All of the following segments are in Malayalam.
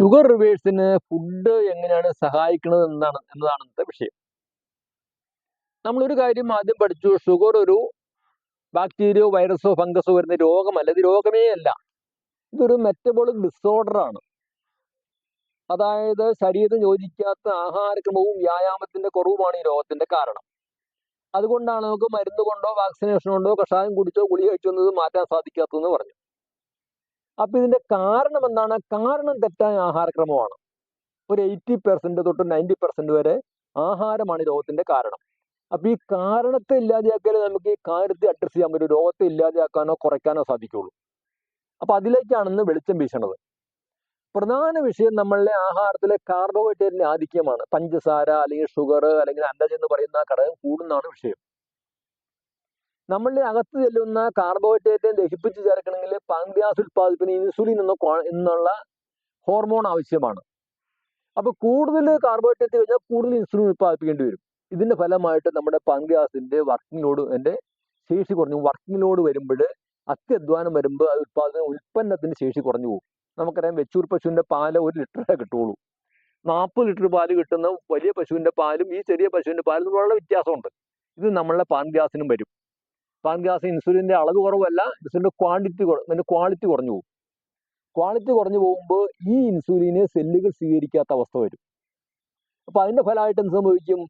ഷുഗർ റിവേഴ്സിന് ഫുഡ് എങ്ങനെയാണ് സഹായിക്കുന്നത് എന്നാണ് എന്നതാണ് ഇന്നത്തെ വിഷയം. നമ്മളൊരു കാര്യം ആദ്യം പഠിച്ചു. ഷുഗർ ഒരു ബാക്ടീരിയോ വൈറസോ ഫംഗസോ വരുന്ന രോഗമല്ല. ഇത് രോഗമേ അല്ല. ഇതൊരു മെറ്റബോളിക് ഡിസോർഡർ ആണ്. അതായത് ശരീരത്തിന് യോജിക്കാത്ത ആഹാരക്രമവും വ്യായാമത്തിന്റെ കുറവുമാണ് ഈ രോഗത്തിന്റെ കാരണം. അതുകൊണ്ടാണ് നമുക്ക് മരുന്ന് കൊണ്ടോ വാക്സിനേഷൻ കൊണ്ടോ കഷായം കുടിച്ചോ ഗുളി കഴിച്ചോ എന്നത് മാറ്റാൻ സാധിക്കാത്തതെന്ന് പറഞ്ഞു. അപ്പൊ ഇതിന്റെ കാരണം എന്താണ്? കാരണം തെറ്റായ ആഹാരക്രമമാണ്. ഒരു എയ്റ്റി പെർസെന്റ് തൊട്ട് നയന്റി പെർസെന്റ് വരെ ആഹാരമാണ് രോഗത്തിന്റെ കാരണം. അപ്പൊ ഈ കാരണത്തെ ഇല്ലാതെയാക്കിയാലേ നമുക്ക് ഈ കാര്യത്തെ അഡ്രസ് ചെയ്യാൻ പറ്റും. രോഗത്തെ ഇല്ലാതെയാക്കാനോ കുറയ്ക്കാനോ സാധിക്കുള്ളൂ അപ്പൊ അതിലേക്കാണ് ഇന്ന് വെളിച്ചം വീശണത്. പ്രധാന വിഷയം നമ്മളുടെ ആഹാരത്തിലെ കാർബോഹൈഡ്രേറ്റിന്റെ ആധിക്യമാണ്. പഞ്ചസാര അല്ലെങ്കിൽ ഷുഗർ അല്ലെങ്കിൽ അന്നജം എന്ന് പറയുന്ന ഘടകം കൂടുന്നതാണ് വിഷയം. നമ്മളുടെ അകത്ത് ചെല്ലുന്ന കാർബോഹൈഡ്രേറ്റിനെ ദഹിപ്പിച്ച് ചേർക്കണമെങ്കിൽ പാങ്ക്രിയാസ് ഉൽപ്പാദിപ്പിക്കുന്ന ഇൻസുലിൻ എന്ന എന്നുള്ള ഹോർമോൺ ആവശ്യമാണ്. അപ്പോൾ കൂടുതൽ കാർബോഹൈഡ്രേറ്റ് കഴിഞ്ഞാൽ കൂടുതൽ ഇൻസുലിൻ ഉൽപ്പാദിപ്പിക്കേണ്ടി വരും. ഇതിന്റെ ഫലമായിട്ട് നമ്മുടെ പാങ്ക്രിയാസിന്റെ വർക്കിംഗ് ലോഡ് എന്റെ ശേഷി കുറഞ്ഞു. വർക്കിംഗ് ലോഡ് വരുമ്പോൾ അത്യധ്വാനം വരുമ്പോൾ അത് ഉൽപ്പാദന ഉൽപ്പന്നത്തിന്റെ ശേഷി കുറഞ്ഞു പോകും. നമുക്കറിയാം വെച്ചൂർ പശുവിന്റെ പാൽ ഒരു ലിറ്ററേ കിട്ടുള്ളൂ നാൽപ്പത് ലിറ്റർ പാൽ കിട്ടുന്ന വലിയ പശുവിന്റെ പാലും ഈ ചെറിയ പശുവിന്റെ പാലും വളരെ വ്യത്യാസമുണ്ട്. ഇത് നമ്മളുടെ പാൻഗ്യാസിനും വരും. പാൻഗ്യാസ് ഇൻസുലിന്റെ അളവ് കുറവല്ല ഇൻസുലിന്റെ ക്വാണ്ടിറ്റി അതിന്റെ ക്വാളിറ്റി കുറഞ്ഞു പോകും. ക്വാളിറ്റി കുറഞ്ഞു പോകുമ്പോൾ ഈ ഇൻസുലിനെ സെല്ലുകൾ സ്വീകരിക്കാത്ത അവസ്ഥ വരും. അപ്പൊ അതിന്റെ ഫലമായിട്ട് എന്ത് സംഭവിക്കും?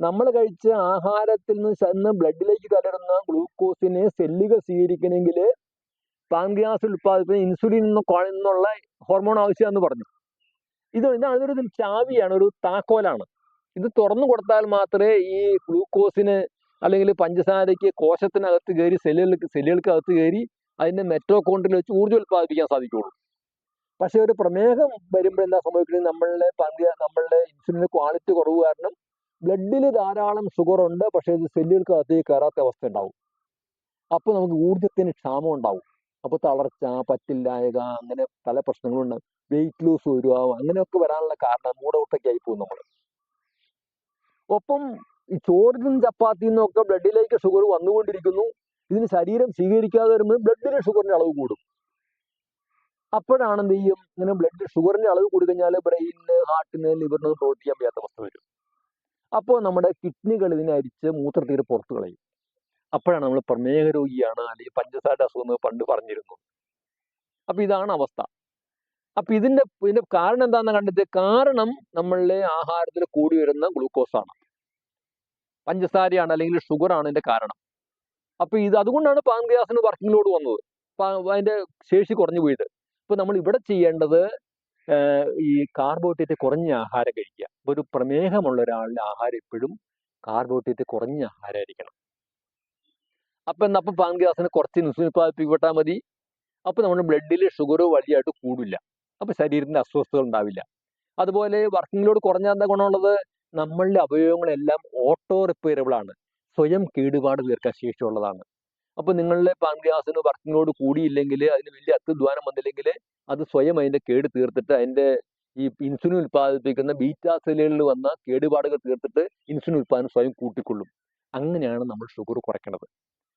നമ്മൾ കഴിച്ച ആഹാരത്തിൽ നിന്ന് ചെന്ന് ബ്ലഡിലേക്ക് കലരുന്ന ഗ്ലൂക്കോസിനെ സെല്ലുകൾ സ്വീകരിക്കണമെങ്കിൽ പാൻഗ്യാസ് ഉൽപ്പാദിപ്പിക്കുന്ന ഇൻസുലിൻ എന്നുള്ള ഹോർമോൺ ആവശ്യമാണെന്ന് പറഞ്ഞു. ഇത് ഇതാണ് ഒരു ചാവിയാണ് ഒരു താക്കോലാണ്. ഇത് തുറന്നു കൊടുത്താൽ മാത്രമേ ഈ ഗ്ലൂക്കോസിന് അല്ലെങ്കിൽ പഞ്ചസാരയ്ക്ക് കോശത്തിനകത്ത് കയറി സെല്ലുകൾക്ക് സെല്ലുകൾക്ക് അകത്ത് കയറി അതിന്റെ മെട്രോകോണ്ടിൽ വെച്ച് ഊർജം ഉൽപ്പാദിപ്പിക്കാൻ സാധിക്കുള്ളൂ. പക്ഷേ ഒരു പ്രമേഹം വരുമ്പോൾ എന്താ സംഭവിക്കുന്നത്? നമ്മളുടെ പന്തിയ നമ്മളുടെ ഇൻസുലിന്റെ ക്വാളിറ്റി കുറവ് കാരണം ബ്ലഡിൽ ധാരാളം ഷുഗർ ഉണ്ട് പക്ഷെ ഇത് സെല്ലുകൾക്ക് അകത്തേക്ക് കയറാത്ത അവസ്ഥ ഉണ്ടാവും. അപ്പോൾ നമുക്ക് ഊർജത്തിന് ക്ഷാമം ഉണ്ടാവും. അപ്പോൾ തളർച്ച പറ്റില്ലായക അങ്ങനെ പല പ്രശ്നങ്ങളുണ്ട്. വെയിറ്റ് ലൂസ് വരിക അങ്ങനെയൊക്കെ വരാനുള്ള കാരണം മൂടൗട്ടൊക്കെ ആയി പോകും നമ്മൾ. ഒപ്പം ചോറിനും ചപ്പാത്തിയിൽ നിന്നൊക്കെ ബ്ലഡിലേക്ക് ഷുഗർ വന്നുകൊണ്ടിരിക്കുന്നു. ഇതിന് ശരീരം സ്വീകരിക്കാതെ വരുമ്പോൾ ബ്ലഡിലെ ഷുഗറിന്റെ അളവ് കൂടും. അപ്പോഴാണ് എന്ത് ചെയ്യും? ഇങ്ങനെ ബ്ലഡ് ഷുഗറിന്റെ അളവ് കൂടി കഴിഞ്ഞാൽ ബ്രെയിനിന് ഹാർട്ടിന് ലിവറിന് പ്രവർത്തിക്കാൻ വയ്യാത്ത അവസ്ഥ വരും. അപ്പോൾ നമ്മുടെ കിഡ്നികൾ ഇതിനെ അരിച്ച് മൂത്രത്തീര് പുറത്തു കളയും. അപ്പോഴാണ് നമ്മൾ പ്രമേഹ രോഗിയാണ് അല്ലെങ്കിൽ പഞ്ചസാര അസുഖം എന്ന് പണ്ട് പറഞ്ഞിരുന്നു. അപ്പൊ ഇതാണ് അവസ്ഥ. അപ്പൊ ഇതിന്റെ ഇതിന്റെ കാരണം എന്താണെന്ന് കണ്ടെത്തിയത് കാരണം നമ്മളുടെ ആഹാരത്തിൽ കൂടി വരുന്ന ഗ്ലൂക്കോസ് ആണ്. പഞ്ചസാരയാണ് അല്ലെങ്കിൽ ഷുഗറാണ് ഇതിന്റെ കാരണം. അപ്പോൾ ഇത് അതുകൊണ്ടാണ് പാൻഗ്രിയാസിന് വർക്കിംഗ് ലോഡ് വന്നത് അതിന്റെ ശേഷി കുറഞ്ഞു പോയിട്ട് ഇപ്പൊ നമ്മൾ ഇവിടെ ചെയ്യേണ്ടത് ഈ കാർബോഹൈഡ്രേറ്റ് കുറഞ്ഞ ആഹാരം കഴിക്കുക. ഒരു പ്രമേഹമുള്ള ഒരാളുടെ ആഹാരം എപ്പോഴും കാർബോഹൈഡ്രേറ്റ് കുറഞ്ഞ ആഹാരമായിരിക്കണം. അപ്പൊ എന്നാ അപ്പൊ പാൻഗ്യാസിന് കുറച്ച് ഇൻസുലിൻ ഉത്പാദിപ്പിക്കപ്പെട്ടാൽ മതി. അപ്പൊ നമ്മുടെ ബ്ലഡിൽ ഷുഗർ വഴിയായിട്ട് കൂടില്ല അപ്പൊ ശരീരത്തിന്റെ അസ്വസ്ഥതകൾ ഉണ്ടാവില്ല. അതുപോലെ വർക്കിംഗ് ലോഡ് കുറഞ്ഞാൽ എന്താ ഗുണമുള്ളത്? നമ്മളുടെ അവയവങ്ങളെല്ലാം ഓട്ടോ റിപ്പയറബിൾ ആണ്. സ്വയം കേടുപാട് തീർക്കാൻ ശേഷിയുള്ളതാണ്. അപ്പൊ നിങ്ങളുടെ പാൻഗ്രിയാസിന് വർക്കിങ്ങോട് കൂടിയില്ലെങ്കിൽ അതിന് വലിയ അത്യധ്വാനം വന്നില്ലെങ്കിൽ അത് സ്വയം അതിന്റെ കേട് തീർത്തിട്ട് അതിന്റെ ഈ ഇൻസുലിൻ ഉൽപ്പാദിപ്പിക്കുന്ന ബീറ്റാ സെല്ലുകളിൽ വന്ന കേടുപാടുകൾ തീർത്തിട്ട് ഇൻസുലിൻ ഉൽപ്പാദനം സ്വയം കൂട്ടിക്കൊള്ളും. അങ്ങനെയാണ് നമ്മൾ ഷുഗർ കുറയ്ക്കുന്നത്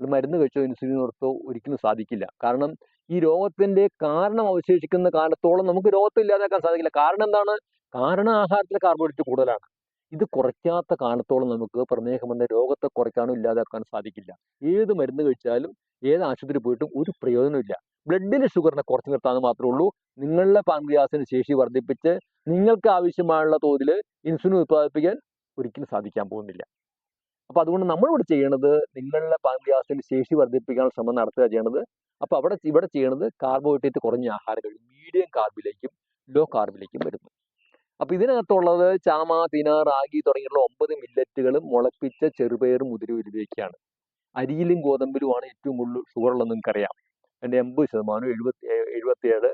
ഇത് മരുന്ന് കഴിച്ചോ ഇൻസുലിൻ നിർത്തോ ഒരിക്കലും സാധിക്കില്ല. കാരണം ഈ രോഗത്തിന്റെ കാരണം അവശേഷിക്കുന്ന കാലത്തോളം നമുക്ക് രോഗത്തെ ഇല്ലാതാക്കാൻ സാധിക്കില്ല. കാരണം എന്താണ്? കാരണം ആഹാരത്തിലെ കാർബോഹൈഡ്രേറ്റ് കൂടുതലാണ്. ഇത് കുറയ്ക്കാത്ത കാലത്തോളം നമുക്ക് പ്രമേഹം എന്ന രോഗത്തെ കുറയ്ക്കാനോ ഇല്ലാതാക്കാനോ സാധിക്കില്ല. ഏത് മരുന്ന് കഴിച്ചാലും ഏത് ആശുപത്രി പോയിട്ടും ഒരു പ്രയോജനമില്ല ബ്ലഡിലെ ഷുഗറിനെ കുറച്ച് നിർത്താമെന്ന് മാത്രമേ ഉള്ളൂ. നിങ്ങളുടെ പാൻക്രിയാസിന് ശേഷി വർദ്ധിപ്പിച്ച് നിങ്ങൾക്ക് ആവശ്യമായുള്ള തോതിൽ ഇൻസുലിൻ ഉത്പാദിപ്പിക്കാൻ ഒരിക്കലും സാധിക്കാൻ പോകുന്നില്ല. അപ്പൊ അതുകൊണ്ട് നമ്മളിവിടെ ചെയ്യണത് നിങ്ങളുടെ പാൻക്രിയാസിന്റെ ശേഷി വർദ്ധിപ്പിക്കാനുള്ള ശ്രമം നടത്തുക ചെയ്യണത് അപ്പൊ അവിടെ ഇവിടെ ചെയ്യണത് കാർബോഹൈഡ്രേറ്റ് കുറഞ്ഞ ആഹാരം കഴിയും മീഡിയം കാർബിലേക്കും ലോ കാർബിലേക്കും വരുന്നു. അപ്പൊ ഇതിനകത്തുള്ളത് ചാമ തിന റാഗി തുടങ്ങിയുള്ള ഒമ്പത് മില്ലറ്റുകളും മുളപ്പിച്ച ചെറുപയറും മുതിര ഉപയോഗിക്കുകയാണ്. അരിയിലും ഗോതമ്പിലുമാണ് ഏറ്റവും കൂടുതൽ ഷുഗർ ഉള്ളത് നിങ്ങൾക്കറിയാം. അതിന്റെ എൺപത് ശതമാനം എഴുപത്തി എഴുപത്തിയേഴ്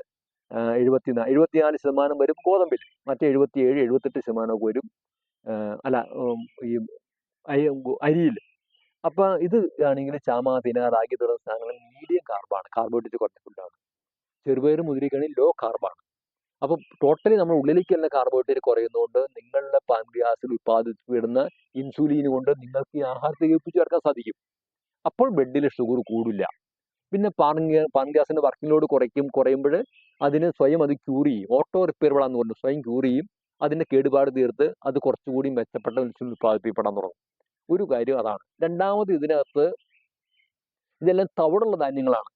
എഴുപത്തി എഴുപത്തിനാല് ശതമാനം വരും ഗോതമ്പിൽ മറ്റേ എഴുപത്തിയേഴ് എഴുപത്തെട്ട് ശതമാനമൊക്കെ വരും അല്ല ഈ അരിയിൽ അപ്പൊ ഇത് ആണെങ്കിൽ ചാമ തിന റാഗി തുടങ്ങിയ സാധനങ്ങൾ മീഡിയം കാർബാണ് കാർബോഹൈഡ്രേറ്റ് കുറഞ്ഞ ഫുഡാണ് ചെറുപയർ മുതിരിക്കുകയാണെങ്കിൽ ലോ കാർബാണ് അപ്പൊ ടോട്ടലി നമ്മൾ ഉള്ളിലേക്ക് തന്നെ കാർബോഹൈഡ്രേറ്റ് കുറയുന്നതുകൊണ്ട് നിങ്ങളുടെ പാൻഗ്രിയാസിൽ ഉൽപ്പാദിപ്പിടുന്ന ഇൻസുലിൻ കൊണ്ട് നിങ്ങൾക്ക് ഈ ആഹാരത്തെ ഏൽപ്പിച്ചു ചേർക്കാൻ സാധിക്കും. അപ്പോൾ ബ്ലഡിൽ ഷുഗർ കൂടില്ല. പിന്നെ പാൻഗ്യ പാൻഗ്യാസിന്റെ വർക്കിംഗ് ലോഡ് കുറയ്ക്കും കുറയുമ്പോൾ അതിന് സ്വയം അത് ക്യൂർ ചെയ്യും. ഓട്ടോ റിപ്പയറബിൾ ആണെന്ന് പറഞ്ഞു സ്വയം ക്യൂർ ചെയ്യും. അതിന്റെ കേടുപാട് തീർത്ത് അത് കുറച്ചുകൂടി മെച്ചപ്പെട്ട ഇൻസുലിൻ ഉൽപ്പാദിപ്പിക്കപ്പെടാൻ തുടങ്ങും. ഒരു കാര്യം അതാണ്. രണ്ടാമത് ഇതിനകത്ത് ഇതെല്ലാം തവിടുള്ള ധാന്യങ്ങളാണ്.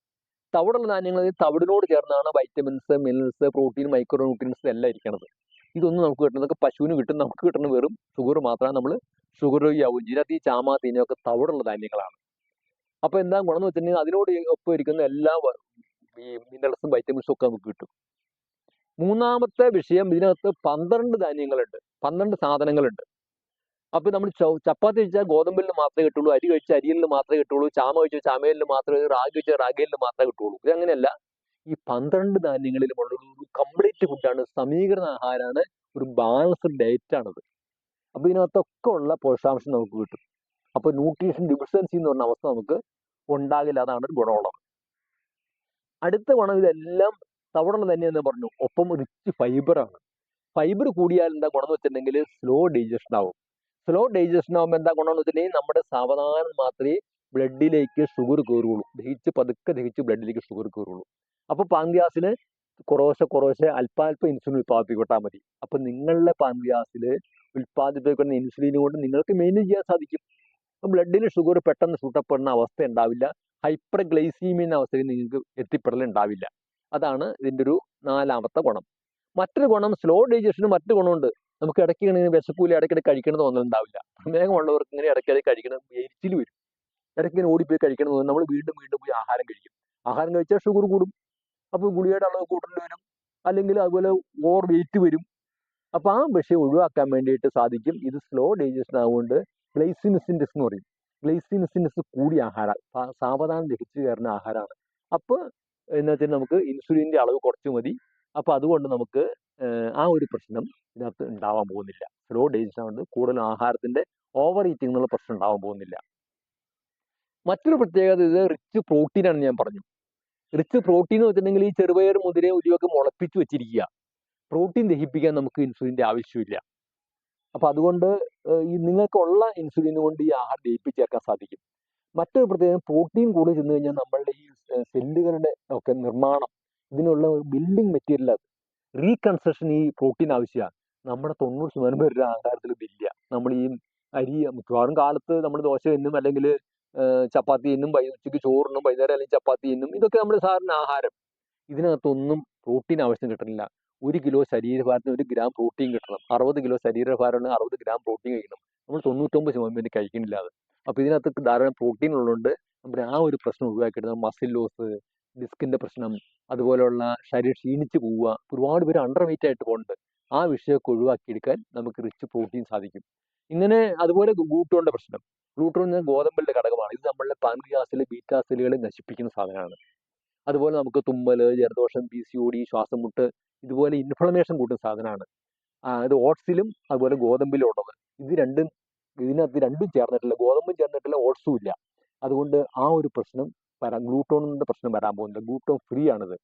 തവിടുള്ള ധാന്യങ്ങൾ ഈ തവിടിനോട് ചേർന്നാണ് vitamins minerals protein micro nutrients എല്ലാം ഇരിക്കുന്നത് ഇതൊന്നും നമുക്ക് കിട്ടുന്നത് പശുവിന് കിട്ടും നമുക്ക് കിട്ടുന്ന വെറും ഷുഗർ മാത്രമാണ് നമ്മൾ ഷുഗർ ഇതിനകത്ത് ഈ ചാമ തീനൊക്കെ തവിടുള്ള ധാന്യങ്ങളാണ്. അപ്പൊ എന്താ ഗുണം എന്ന് വെച്ചിട്ടുണ്ടെങ്കിൽ അതിനോട് ഒപ്പം ഇരിക്കുന്ന എല്ലാ ഈ മിനറൽസും വൈറ്റമിൻസും ഒക്കെ നമുക്ക് കിട്ടും. മൂന്നാമത്തെ വിഷയം ഇതിനകത്ത് പന്ത്രണ്ട് ധാന്യങ്ങളുണ്ട്. പന്ത്രണ്ട് സാധനങ്ങളുണ്ട്. അപ്പൊ നമ്മൾ ചപ്പാത്തി കഴിച്ചാൽ ഗോതമ്പിൽ മാത്രമേ കിട്ടുള്ളൂ അരി കഴിച്ചാൽ അരിയിൽ മാത്രമേ കിട്ടുള്ളൂ ചാമ കഴിച്ചാൽ ചാമയിൽ മാത്രമേ റാഗി കഴിച്ചാൽ റാഗിയിൽ മാത്രമേ കിട്ടുള്ളൂ. ഇതങ്ങനെയല്ല ഈ പന്ത്രണ്ട് ധാന്യങ്ങളിലുമുള്ള ഒരു കംപ്ലീറ്റ് ഫുഡാണ് സമീകരണ ആഹാരമാണ് ഒരു ബാലൻസ്ഡ് ഡയറ്റ് ആണത്. അപ്പൊ ഇതിനകത്തൊക്കെ ഉള്ള പോഷകാംശം നമുക്ക് കിട്ടും. അപ്പൊ ന്യൂട്രീഷൻ ഡിഫിഷ്യൻസി എന്ന് പറഞ്ഞ അവസ്ഥ നമുക്ക് ഉണ്ടാകില്ല അതാണ് ഒരു ഗുണമുള്ളത്. അടുത്ത ഗുണം ഇതെല്ലാം തവണ തന്നെയെന്ന് പറഞ്ഞു ഒപ്പം റിച്ച് ഫൈബറാണ് ഫൈബർ കൂടിയാൽ എന്താ ഗുണം എന്ന് വെച്ചിട്ടുണ്ടെങ്കിൽ സ്ലോ ഡൈജഷൻ ആവും. സ്ലോ ഡൈജഷൻ ആവുമ്പോൾ എന്താ ഗുണം എന്ന് വെച്ചിട്ടുണ്ടെങ്കിൽ നമ്മുടെ സാവധാനം മാത്രമേ ബ്ലഡിലേക്ക് ഷുഗർ കയറുള്ളൂ ദഹിച്ച് പതുക്കെ ദഹിച്ച് ബ്ലഡിലേക്ക് ഷുഗർ കയറുള്ളൂ അപ്പോൾ പാങ്ക്യാസിന് കുറേശ്ശെ കുറേശ്ശെ അല്പാൽപ്പം ഇൻസുലിൻ ഉൽപ്പാദിപ്പിക്കട്ടാൽ മതി. അപ്പൊ നിങ്ങളുടെ പാങ്ക്യാസിൽ ഉൽപ്പാദിപ്പിക്കുന്ന ഇൻസുലിൻ കൊണ്ട് നിങ്ങൾക്ക് മെയിന്റെയിൻ ചെയ്യാൻ സാധിക്കും. ബ്ലഡിൽ ഷുഗർ പെട്ടെന്ന് സൂട്ടപ്പെടുന്ന അവസ്ഥ ഉണ്ടാവില്ല. ഹൈപ്പർ ഗ്ലൈസീമിയ എന്ന അവസ്ഥയിൽ നിങ്ങൾക്ക് എത്തിപ്പെടൽ ഉണ്ടാവില്ല. അതാണ് ഇതിന്റെ ഒരു നാലാമത്തെ ഗുണം. മറ്റൊരു ഗുണം സ്ലോ ഡൈജഷന് മറ്റൊരു ഗുണമുണ്ട്. നമുക്ക് ഇടയ്ക്ക് ഇങ്ങനെ വിശക്കൂല ഇടയ്ക്കിടെ കഴിക്കണം തോന്നലുണ്ടാവില്ല. പ്രമേഹമുള്ളവർക്ക് ഇങ്ങനെ ഇടയ്ക്കിടെ കഴിക്കണം എരിച്ചിൽ വരും. ഇടയ്ക്ക് ഇങ്ങനെ ഓടിപ്പോയി കഴിക്കണം നമ്മൾ വീണ്ടും വീണ്ടും പോയി ആഹാരം കഴിക്കും. ആഹാരം കഴിച്ചാൽ ഷുഗർ കൂടും. അപ്പോൾ ഗുളികയുടെ അളവ് കൂട്ടേണ്ടി വരും. അല്ലെങ്കിൽ അതുപോലെ ഓവർ വെയിറ്റ് വരും. അപ്പോൾ ആ വിഷയം ഒഴിവാക്കാൻ വേണ്ടിയിട്ട് സാധിക്കും. ഇത് സ്ലോ ഡൈജഷൻ ആവുകൊണ്ട് ഗ്ലൈസിമിസിൻഡസ് എന്ന് പറയും. ഗ്ലൈസിമിസിൻഡസ് കൂടിയ ആഹാരം. സാവധാനം ദഹിച്ചു കയറുന്ന ആഹാരമാണ്. അപ്പോൾ എന്നുവെച്ചാൽ നമുക്ക് ഇൻസുലിന്റെ അളവ് കുറച്ച് മതി. അപ്പോൾ അതുകൊണ്ട് നമുക്ക് ആ ഒരു പ്രശ്നം ഇതിനകത്ത് ഉണ്ടാവാൻ പോകുന്നില്ല. സ്ലോ ഡൈജഷൻ കൊണ്ട് കൂടുതൽ ആഹാരത്തിന്റെ ഓവർ ഈറ്റിംഗ് എന്നുള്ള പ്രശ്നം ഉണ്ടാവാൻ പോകുന്നില്ല. മറ്റൊരു പ്രത്യേകത ഇത് റിച്ച് പ്രോട്ടീൻ ആണ് ഞാൻ പറഞ്ഞു. റിച്ച് പ്രോട്ടീൻ എന്ന് വെച്ചിട്ടുണ്ടെങ്കിൽ ഈ ചെറുപയർ മുതിര ഉരുവൊക്കെ മുളപ്പിച്ച് വെച്ചിരിക്കുക. പ്രോട്ടീൻ ദഹിപ്പിക്കാൻ നമുക്ക് ഇൻസുലിന്റെ ആവശ്യമില്ല. അപ്പൊ അതുകൊണ്ട് ഈ നിങ്ങൾക്കുള്ള ഇൻസുലിൻ കൊണ്ട് ഈ ആഹാരം ദഹിപ്പിച്ചേർക്കാൻ സാധിക്കും. മറ്റൊരു പ്രത്യേകം പ്രോട്ടീൻ കൂടി ചെന്ന് കഴിഞ്ഞാൽ നമ്മളുടെ ഈ സെല്ലുകളുടെ ഒക്കെ നിർമ്മാണം ഇതിനുള്ള ബിൽഡിംഗ് മെറ്റീരിയൽ അത് റീകൺസ്ട്രക്ഷൻ ഈ പ്രോട്ടീൻ ആവശ്യമാണ് നമ്മുടെ തൊണ്ണൂറ് ശതമാനം പേരുടെ ആഹാരത്തിൽ ഇതില്ല നമ്മൾ ഈ അരി മിക്കവാറും കാലത്ത് നമ്മൾ ദോശ തിന്നും അല്ലെങ്കിൽ ചപ്പാത്തി തിന്നും വൈ ഉച്ചയ്ക്ക് ചോറിനും വൈകുന്നേരം അല്ലെങ്കിൽ ചപ്പാത്തി തിന്നും ഇതൊക്കെ നമ്മുടെ സാധാരണ ആഹാരം. ഇതിനകത്തൊന്നും പ്രോട്ടീൻ ആവശ്യം കിട്ടുന്നില്ല ഒരു കിലോ ശരീരഭാരത്തിന് ഒരു ഗ്രാം പ്രോട്ടീൻ കിട്ടണം. അറുപത് കിലോ ശരീരഭാരമാണ് അറുപത് ഗ്രാം പ്രോട്ടീൻ കഴിക്കണം. നമ്മൾ തൊണ്ണൂറ്റൊമ്പത് ശതമാനം പേര് കഴിക്കുന്നില്ല അത്. അപ്പൊ ഇതിനകത്ത് ധാരാളം പ്രോട്ടീൻ ഉള്ളതുകൊണ്ട് നമ്മുടെ ആ ഒരു പ്രശ്നം ഒഴിവാക്കിയിട്ട് മസിൽ ലോസ് ഡിസ്കിന്റെ പ്രശ്നം അതുപോലെയുള്ള ശരീരം ക്ഷീണിച്ച് പോവുക ഒരുപാട് പേര് അണ്ടർ വെയിറ്റ് ആയിട്ട് പോകുന്നുണ്ട് ആ വിഷയമൊക്കെ ഒഴിവാക്കിയെടുക്കാൻ നമുക്ക് റിച്ച് പ്രോട്ടീൻ സാധിക്കും. ഇങ്ങനെ അതുപോലെ ഗ്ലൂട്ടോണിന്റെ പ്രശ്നം. ഗ്ലൂട്ടോൺ എന്ന ഗോതമ്പിന്റെ ഘടകമാണ്. ഇത് നമ്മളുടെ പാൻക്രിയാസിലെ ബീറ്റാ സെല്ലുകളെ നശിപ്പിക്കുന്ന സാധനമാണ്. അതുപോലെ നമുക്ക് തുമ്മൽ ജലദോഷം പി സി ഡി ശ്വാസം മുട്ട് ഇതുപോലെ ഇൻഫ്ലമേഷൻ കൂട്ടുന്ന സാധനമാണ്. ഇത് ഓട്സിലും അതുപോലെ ഗോതമ്പിലും ഉള്ളത്. ഇത് രണ്ടും ഇതിനകത്ത് രണ്ടും ചേർന്നിട്ടില്ല. ഗോതമ്പും ചേർന്നിട്ടില്ല ഓട്സും ഇല്ല. അതുകൊണ്ട് ആ ഒരു പ്രശ്നം വരാൻ ഗ്ലൂട്ടോണിന്റെ പ്രശ്നം വരാൻ പോകുന്നില്ല ഗ്ലൂട്ടോൺ ഫ്രീ ആണിത്.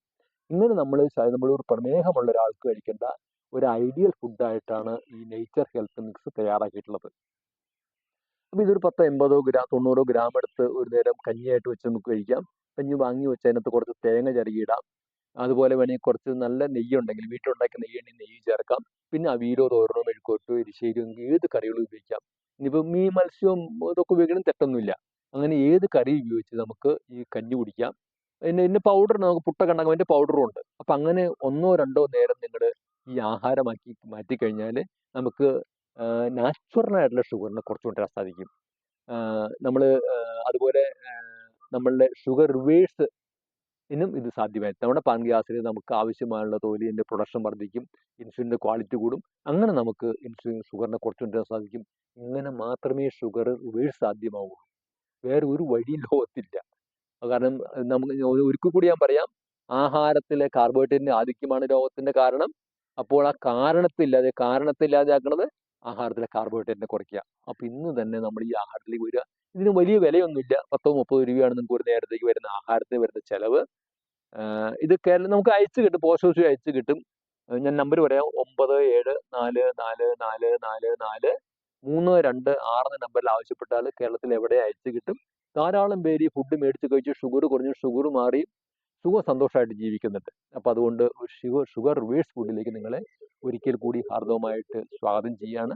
ഇങ്ങനെ നമ്മൾ നമ്മൾ ഒരു പ്രമേഹമുള്ള ഒരാൾക്ക് കഴിക്കേണ്ട ഒരു ഐഡിയൽ ഫുഡായിട്ടാണ് ഈ നേച്ചർ ഹെൽത്ത് മിക്സ് തയ്യാറാക്കിയിട്ടുള്ളത്. അപ്പോൾ ഇതൊരു പത്തോ എൺപതോ ഗ്രാം തൊണ്ണൂറോ ഗ്രാം എടുത്ത് ഒരു നേരം കഞ്ഞിയായിട്ട് വെച്ച് നമുക്ക് കഴിക്കാം. കഞ്ഞി വാങ്ങി വെച്ച് അതിനകത്ത് കുറച്ച് തേങ്ങ ചെറുകിയിടാം അതുപോലെ വേണമെങ്കിൽ കുറച്ച് നല്ല നെയ്യ് ഉണ്ടെങ്കിൽ വീട്ടിലുണ്ടാക്കിയ നെയ്യ് നെയ്യ് ചേർക്കാം. പിന്നെ അവീരോ തോരണോ മെഴുക്കോട്ടോ എരിശ്ശേരിയോ ഏത് കറികളും ഉപയോഗിക്കാം. ഇനിയിപ്പോൾ മീൻ മത്സ്യവും ഇതൊക്കെ ഉപയോഗിക്കണം തെറ്റൊന്നുമില്ല. അങ്ങനെ ഏത് കറി ഉപയോഗിച്ച് നമുക്ക് ഈ കഞ്ഞി കുടിക്കാം. പിന്നെ ഇതിന്റെ പൗഡർ നമുക്ക് പുട്ടൊക്കെ ഉണ്ടാക്കാൻ അതിന്റെ പൗഡറും ഉണ്ട്. അപ്പം അങ്ങനെ ഒന്നോ രണ്ടോ നേരം നിങ്ങൾ ഈ ആഹാരമാക്കി മാറ്റിക്കഴിഞ്ഞാൽ നമുക്ക് നാച്ചുറലായിട്ടുള്ള ഷുഗറിനെ കുറച്ചുകൊണ്ട് കൊണ്ടുവരാൻ സാധിക്കും നമ്മൾ അതുപോലെ നമ്മളുടെ ഷുഗർ റിവേഴ്സ് ഇനും ഇത് സാധ്യമായി നമ്മുടെ പാൻഗ്യാസിൽ നമുക്ക് ആവശ്യമായുള്ള തോലിന്റെ പ്രൊഡക്ഷൻ വർദ്ധിക്കും ഇൻസുലിന്റെ ക്വാളിറ്റി കൂടും. അങ്ങനെ നമുക്ക് ഇൻസുലിൻ ഷുഗറിനെ കുറച്ചുകൊണ്ട് വരാൻ സാധിക്കും ഇങ്ങനെ മാത്രമേ ഷുഗർ റിവേഴ്സ് സാധ്യമാവുള്ളൂ. വേറെ ഒരു വഴി ലോകത്തില്ല കാരണം നമുക്ക് ഒരിക്കൽ കൂടി ഞാൻ പറയാം. ആഹാരത്തിലെ കാർബോഹൈഡ്രേറ്റിന്റെ ആധിക്യമാണ് രോഗത്തിന്റെ കാരണം. അപ്പോൾ ആ കാരണത്തില്ലാതെ കാരണത്തില്ലാതെ ആക്കുന്നത് ആഹാരത്തിലെ കാർബോഹൈഡ്രേറ്റിനെ കുറയ്ക്കുക. അപ്പൊ ഇന്ന് തന്നെ നമ്മൾ ഈ ആഹാരത്തിലേക്ക് വരിക. ഇതിന് വലിയ വിലയൊന്നുമില്ല. പത്തോ മുപ്പതോ രൂപയാണ് നിങ്ങൾക്ക് ഒരു നേരത്തേക്ക് വരുന്ന ആഹാരത്തിന് വരുന്ന ചെലവ്. ഇത് കേരളം നമുക്ക് അയച്ചു കിട്ടും. പോസ്റ്റ് ഓഫീസിൽ അയച്ചു കിട്ടും. ഞാൻ നമ്പർ പറയാം. ഒമ്പത് ഏഴ് നാല് നാല് നാല് നാല് നാല് മൂന്ന് രണ്ട് ആറ് നമ്പറിൽ ആവശ്യപ്പെട്ടാൽ കേരളത്തിൽ എവിടെ അയച്ചു കിട്ടും. ധാരാളം പേര് ഈ ഫുഡ് മേടിച്ച് കഴിച്ച് ഷുഗർ കുറഞ്ഞു ഷുഗർ മാറി സുഖ സന്തോഷമായിട്ട് ജീവിക്കുന്നുണ്ട്. അപ്പോൾ അതുകൊണ്ട് ഷുഗർ ഷുഗർ റിവേഴ്സ് ഫുഡിലേക്ക് നിങ്ങളെ ഒരിക്കൽ കൂടി ഹാർദവമായിട്ട് സ്വാഗതം ചെയ്യാണ്.